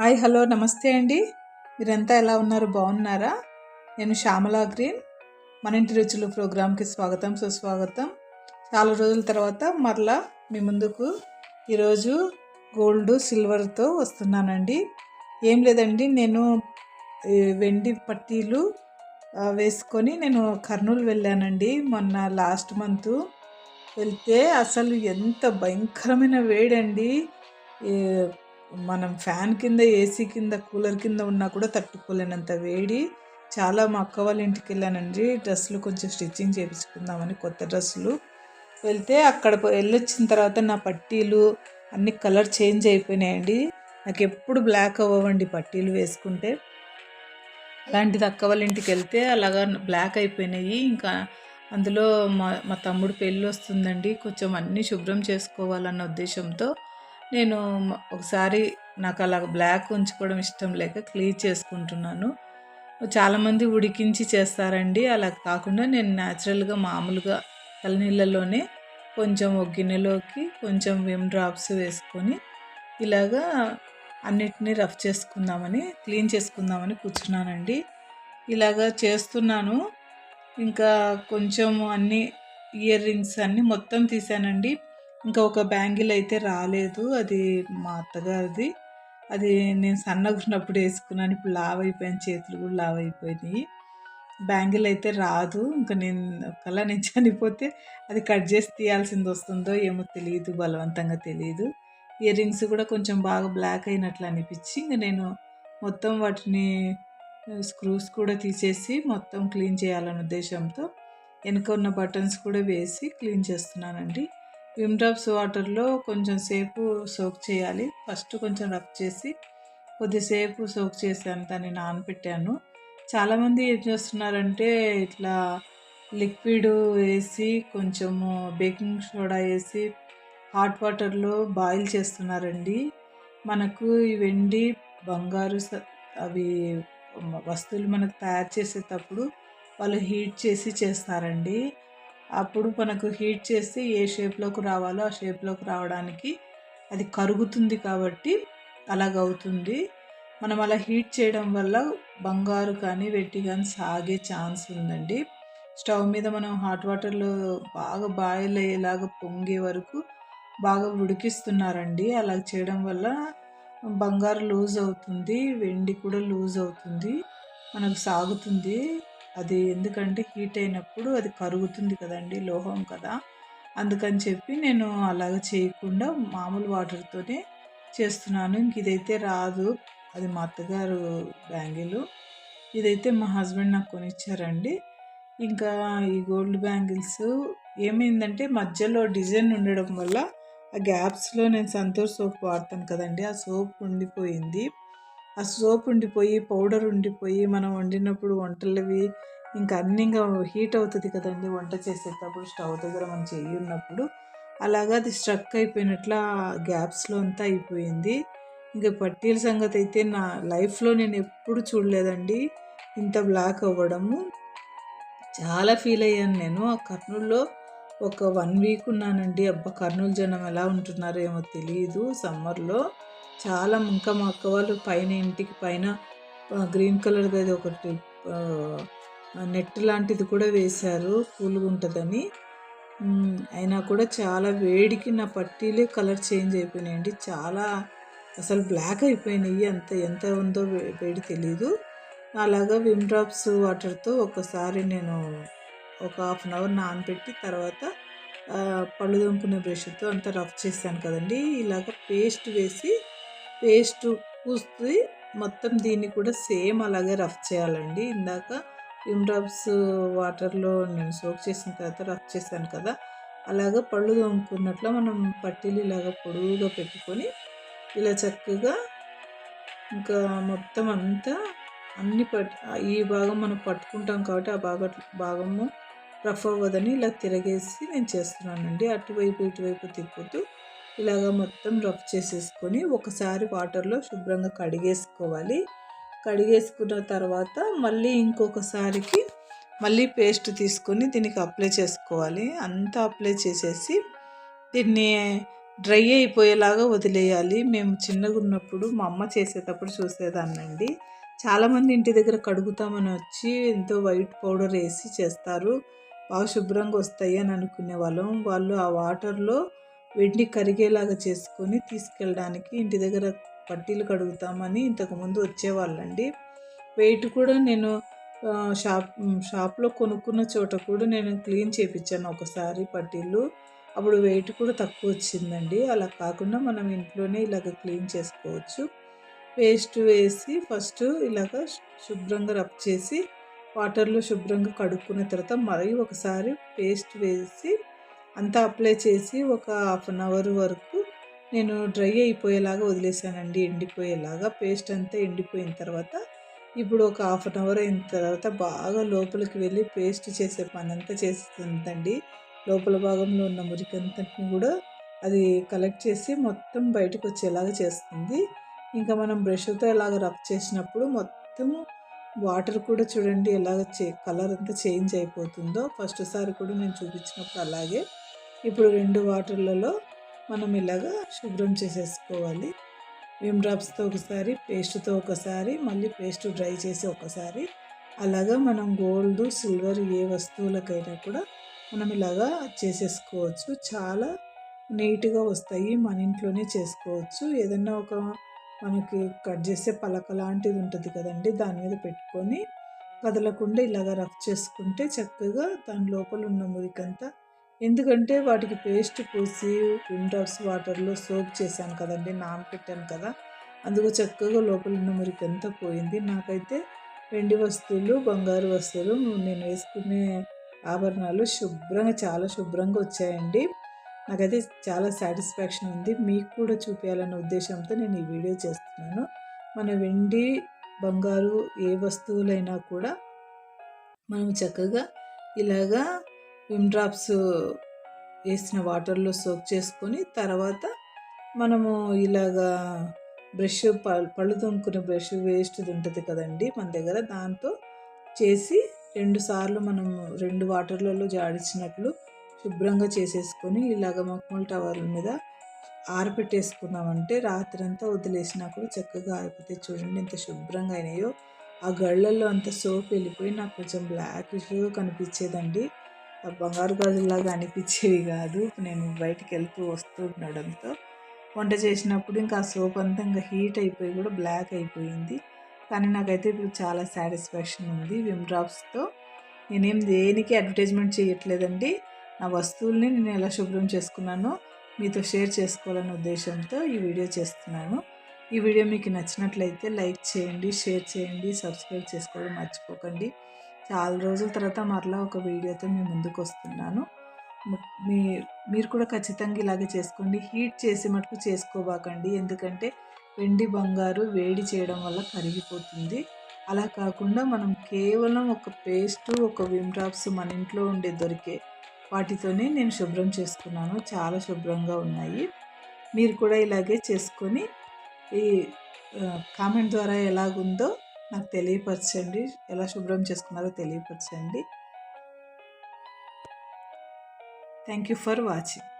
Hi hello నమస్తే అండి. మీరంతా ఎలా ఉన్నారు? బాగున్నారా? నేను శ్యామలా గ్రీన్. మన ఇంటి రుచులు ప్రోగ్రామ్కి స్వాగతం సుస్వాగతం. చాలా రోజుల తర్వాత మరలా మీ ముందుకు ఈరోజు గోల్డ్ సిల్వర్తో వస్తున్నానండి. ఏం లేదండి నేను వెండి పట్టీలు వేసుకొని నేను కర్నూలు వెళ్ళానండి. మొన్న లాస్ట్ మంత్ వెళ్తే అసలు ఎంత భయంకరమైన వేడండి. మనం ఫ్యాన్ కింద ఏసీ కింద కూలర్ కింద ఉన్నా కూడా తట్టుకోలేనంత వేడి. చాలా మా అక్క వాళ్ళ ఇంటికి వెళ్ళానండి. డ్రెస్సులు కొంచెం స్టిచ్చింగ్ చేయించుకుందామని కొత్త డ్రెస్సులు. వెళ్తే అక్కడ వెళ్ళొచ్చిన తర్వాత నా పట్టీలు అన్ని కలర్ చేంజ్ అయిపోయినాయండి. నాకు ఎప్పుడు బ్లాక్ అవ్వండి పట్టీలు వేసుకుంటే. అలాంటిది అక్క వాళ్ళ ఇంటికి వెళ్తే అలాగా బ్లాక్ అయిపోయినాయి. ఇంకా అందులో మా మా తమ్ముడు పెళ్ళి వస్తుందండి. కొంచెం అన్నీ శుభ్రం చేసుకోవాలన్న ఉద్దేశంతో నేను ఒకసారి నాకు అలా బ్లాక్ ఉంచుకోవడం ఇష్టం లేక క్లీన్ చేసుకుంటున్నాను. చాలామంది ఉడికించి చేస్తారండి. అలా కాకుండా నేను న్యాచురల్గా మామూలుగా తలనీళ్ళలోనే కొంచెం ఒక గిన్నెలోకి కొంచెం విమ్ డ్రాప్స్ వేసుకొని ఇలాగా అన్నిటినీ రఫ్ చేసుకుందామని క్లీన్ చేసుకుందామని కూర్చున్నానండి. ఇలాగా చేస్తున్నాను. ఇంకా కొంచెం అన్ని ఇయర్ రింగ్స్ అన్నీ మొత్తం తీసానండి. ఇంకా ఒక బ్యాంగిల్ అయితే రాలేదు. అది మా అత్తగారిది. అది నేను సన్నగా ఉన్నప్పుడు వేసుకున్నాను. ఇప్పుడు లావ్ అయిపోయాను చేతులు కూడా లావ్ అయిపోయినాయి బ్యాంగిల్ అయితే రాదు. ఇంకా నేను ఒకలా నేను చనిపోతే అది కట్ చేసి తీయాల్సింది వస్తుందో ఏమో తెలియదు బలవంతంగా తెలియదు ఇయర్ రింగ్స్ కూడా కొంచెం బాగా బ్లాక్ అయినట్లు అనిపించి ఇంకా నేను మొత్తం వాటిని స్క్రూస్ కూడా తీసేసి మొత్తం క్లీన్ చేయాలనే ఉద్దేశంతో వెనుక ఉన్న బటన్స్ కూడా వేసి క్లీన్ చేస్తున్నానండి. విమ్ డ్రాప్స్ వాటర్లో కొంచెం సేపు సోక్ చేయాలి. ఫస్ట్ కొంచెం రఫ్ చేసి కొద్దిసేపు సోక్ చేశాను దాన్ని నానబెట్టాను చాలామంది ఏం చేస్తున్నారంటే ఇట్లా లిక్విడ్ వేసి కొంచెము బేకింగ్ సోడా వేసి హాట్ వాటర్లో బాయిల్ చేస్తున్నారండి. మనకు ఈ వెండి బంగారు స- అవి వస్తువులు మనకు తయారు చేసేటప్పుడు వాళ్ళు హీట్ చేసి చేస్తారండి. అప్పుడు మనకు హీట్ చేసి ఏ షేప్లోకి రావాలో ఆ షేప్లోకి రావడానికి అది కరుగుతుంది కాబట్టి అలాగవుతుంది. మనం అలా హీట్ చేయడం వల్ల బంగారు కానీ వెట్టి కానీ సాగే ఛాన్స్ ఉందండి. స్టవ్ మీద మనం హాట్ వాటర్లో బాగా బాయిల్ అయ్యేలాగా పొంగే వరకు బాగా ఉడికిస్తున్నారండి. అలా చేయడం వల్ల బంగారు లూజ్ అవుతుంది వెండి కూడా లూజ్ అవుతుంది మనకు సాగుతుంది. అది ఎందుకంటే హీట్ అయినప్పుడు అది కరుగుతుంది కదండి లోహం కదా. అందుకని చెప్పి నేను అలాగ చేయకుండా మామూలు వాటర్తోనే చేస్తున్నాను. ఇంక ఇదైతే రాదు. అది మా అత్తగారు బ్యాంగిల్. ఇదైతే మా హస్బెండ్ నాకు కొనిచ్చారండి. ఇంకా ఈ గోల్డ్ బ్యాంగిల్స్ ఏమైందంటే మధ్యలో డిజైన్ ఉండడం వల్ల ఆ గ్యాప్స్లో నేను సంతూర్ సోప్ వాడతాను కదండి. ఆ సోప్ ఉండిపోయింది. ఆ సోప్ ఉండిపోయి పౌడర్ ఉండిపోయి మనం వండినప్పుడు వంటలవి ఇంకా అన్నీ ఇంకా హీట్ అవుతుంది కదండి వంట చేసేటప్పుడు స్టవ్ దగ్గర మనం చెయ్యి ఉన్నప్పుడు. అలాగా అది స్ట్రక్ అయిపోయినట్ల గ్యాప్స్లో అంతా అయిపోయింది. ఇంకా పట్టీల సంగతి అయితే నా లైఫ్లో నేను ఎప్పుడు చూడలేదండి. ఇంత బ్లాక్ అవ్వడము. చాలా ఫీల్ అయ్యాను నేను. ఆ కర్నూలులో ఒక వన్ వీక్ ఉన్నానండి. అబ్బా కర్నూలు జనం ఎలా ఉంటున్నారో ఏమో తెలియదు సమ్మర్లో. చాలా ఇంకా మా అక్క వాళ్ళు పైన ఇంటికి పైన గ్రీన్ కలర్ది అది ఒకటి నెట్ లాంటిది కూడా వేశారు. కూల్గా ఉంటుందని. అయినా కూడా చాలా వేడికి నా పట్టీలే కలర్ చేంజ్ అయిపోయినాయండి. చాలా అసలు బ్లాక్ అయిపోయినాయి. అంత ఎంత ఉందో వేడి తెలీదు. అలాగా విమ్ డ్రాప్స్ వాటర్తో ఒకసారి నేను ఒక హాఫ్ అన్ అవర్ నానబెట్టి తర్వాత పళ్ళు దొంపుకునే బ్రష్తో అంతా రఫ్ చేశాను కదండి. ఇలాగ పేస్ట్ వేసి పేస్ట్ పూసి మొత్తం దీన్ని కూడా సేమ్ అలాగే రఫ్ చేయాలండి. ఇందాక విమ్ డ్రాప్స్ వాటర్లో నేను సోక్ చేసిన తర్వాత రఫ్ చేశాను కదా. అలాగ పళ్ళు తోముకున్నట్లు మనం పట్టీలు ఇలాగ పొడువుగా పెట్టుకొని ఇలా చక్కగా ఇంకా మొత్తం అంతా అన్ని పట్ ఈ భాగం మనం పట్టుకుంటాం కాబట్టి ఆ భాగ భాగము రఫ్ అవ్వదని ఇలా తిరగేసి నేను చేస్తున్నానండి. అటువైపు ఇటువైపు తిప్పుతూ ఇలాగ మొత్తం రఫ్ చేసేసుకొని ఒకసారి వాటర్లో శుభ్రంగా కడిగేసుకోవాలి. కడిగేసుకున్న తర్వాత మళ్ళీ ఇంకొకసారికి మళ్ళీ పేస్ట్ తీసుకొని దీనికి అప్లై చేసుకోవాలి. అంతా అప్లై చేసేసి దీన్ని డ్రై అయిపోయేలాగా వదిలేయాలి. మేము చిన్నగా ఉన్నప్పుడు మా అమ్మ చేసేటప్పుడు చూసేదాన్నండి. చాలామంది ఇంటి దగ్గర కడుగుతామని వచ్చి ఎంతో వైట్ పౌడర్ వేసి చేస్తారు. బాగా శుభ్రంగా వస్తాయి అని అనుకునే వాళ్ళం. వాళ్ళు ఆ వాటర్లో వెండి కరిగేలాగా చేసుకొని తీసుకెళ్ళడానికి ఇంటి దగ్గర పట్టీలు కడుగుతామని ఇంతకుముందు వచ్చేవాళ్ళండి. వెయిట్ కూడా నేను షాప్ షాప్లో కొనుక్కున్న చోట కూడా నేను క్లీన్ చేయించాను ఒకసారి పట్టీలు. అప్పుడు వెయిట్ కూడా తక్కువ వచ్చిందండి. అలా కాకుండా మనం ఇంట్లోనే ఇలాగ క్లీన్ చేసుకోవచ్చు. పేస్ట్ వేసి ఫస్ట్ ఇలాగ శుభ్రంగా రబ్ చేసి వాటర్లో శుభ్రంగా కడుక్కున్న తర్వాత మరీ ఒకసారి పేస్ట్ వేసి అంతా అప్లై చేసి ఒక హాఫ్ అన్ అవర్ వరకు నేను డ్రై అయిపోయేలాగా వదిలేసానండి. ఎండిపోయేలాగా పేస్ట్ అంతా ఎండిపోయిన తర్వాత ఇప్పుడు ఒక హాఫ్ అన్ అవర్ అయిన తర్వాత బాగా లోపలికి వెళ్ళి పేస్ట్ చేసే పని అంతా చేస్తుందండి లోపల భాగంలో ఉన్న మురికంతటిని కూడా అది కలెక్ట్ చేసి మొత్తం బయటకు వచ్చేలాగా చేస్తుంది. ఇంకా మనం బ్రష్తో ఇలాగ రబ్ చేసినప్పుడు మొత్తము వాటర్ కూడా చూడండి ఎలాగ చే కలర్ అంతా చేంజ్ అయిపోతుందో. ఫస్ట్ సారి కూడా నేను చూపించినప్పుడు అలాగే. ఇప్పుడు రెండు వాటర్లలో మనం ఇలాగా శుభ్రం చేసేసుకోవాలి. విమ్ డ్రాప్స్తో ఒకసారి పేస్ట్తో ఒకసారి మళ్ళీ పేస్ట్ డ్రై చేసి ఒకసారి. అలాగా మనం గోల్డ్ సిల్వర్ ఏ వస్తువులకైనా కూడా మనం ఇలాగా చేసేసుకోవచ్చు. చాలా నీట్గా వస్తాయి మన ఇంట్లోనే చేసుకోవచ్చు. ఏదన్నా ఒక మనకి కట్ చేసే పలక లాంటిది ఉంటుంది కదండి దాని మీద పెట్టుకొని కదలకుండా ఇలాగ రఫ్ చేసుకుంటే చక్కగా దాని లోపల ఉన్న మురికంతా ఎందుకంటే వాటికి పేస్ట్ పూసి విండోస్ వాటర్లో సోప్ చేశాను కదండి నానపెట్టాను కదా. అందుకు చక్కగా లోపల ఉన్న మురికంతా పోయింది. నాకైతే వెండి వస్తువులు బంగారు వస్తువులు నేను వేసుకునే ఆభరణాలు శుభ్రంగా చాలా శుభ్రంగా వచ్చాయండి. నాకైతే చాలా సాటిస్ఫాక్షన్ ఉంది. మీకు కూడా చూపించాలన్న ఉద్దేశంతో నేను ఈ వీడియో చేస్తున్నాను. మన వెండి బంగారు ఏ వస్తువులైనా కూడా మనం చక్కగా ఇలాగా విమ్ డ్రాప్స్ వేసిన వాటర్లో సోక్ చేసుకొని తర్వాత మనము ఇలాగా బ్రష్ పళ్ళు తొమ్ముకునే బ్రష్ వేస్ట్ ఉంటుంది కదండి మన దగ్గర. దాంతో చేసి రెండు సార్లు మనం రెండు వాటర్లలో జాడించినట్లు శుభ్రంగా చేసేసుకొని ఇలాగ మక్మల్ టవర్ మీద ఆరపెట్టేసుకున్నామంటే రాత్రంతా వదిలేసినా కూడా చక్కగా ఆరిపోతే చూడండి ఎంత శుభ్రంగా అయినాయో. ఆ గళ్ళల్లో అంత సోప్ వెళ్ళిపోయి నాకు కొంచెం బ్లాకిష్గా కనిపించేదండి. బంగారు గాజులాగా అనిపించేవి కాదు. నేను బయటికి వెళ్తూ వస్తూ ఉండడంతో వంట చేసినప్పుడు ఇంకా ఆ సోప్ అంతా ఇంకా హీట్ అయిపోయి కూడా బ్లాక్ అయిపోయింది. కానీ నాకైతే ఇప్పుడు చాలా సాటిస్ఫాక్షన్ ఉంది విమ్ డ్రాప్స్తో. నేనేం దేనికి అడ్వర్టైజ్మెంట్ చేయట్లేదండి. నా వస్తువుల్ని నేను ఎలా శుభ్రం చేసుకున్నానో మీతో షేర్ చేసుకోవాలనే ఉద్దేశంతో ఈ వీడియో చేస్తున్నాను. ఈ వీడియో మీకు నచ్చినట్లయితే లైక్ చేయండి షేర్ చేయండి సబ్స్క్రైబ్ చేసుకోవడం మర్చిపోకండి. చాలా రోజుల తర్వాత మరలా ఒక వీడియోతో మీ ముందుకు వస్తున్నాను మీ మీరు కూడా ఖచ్చితంగా ఇలాగే చేసుకోండి. హీట్ చేసి మటుకు చేసుకోబాకండి. ఎందుకంటే వెండి బంగారు వేడి చేయడం వల్ల కరిగిపోతుంది. అలా కాకుండా మనం కేవలం ఒక పేస్టు ఒక విమ్ డ్రాప్స్ మన ఇంట్లో ఉండే దొరికే వాటితోనే నేను శుభ్రం చేసుకున్నాను. చాలా శుభ్రంగా ఉన్నాయి. మీరు కూడా ఇలాగే చేసుకొని ఈ కామెంట్ ద్వారా ఎలాగుందో నాకు తెలియపరచండి. ఎలా శుభ్రం చేసుకున్నారో తెలియపరచండి. Thank you for watching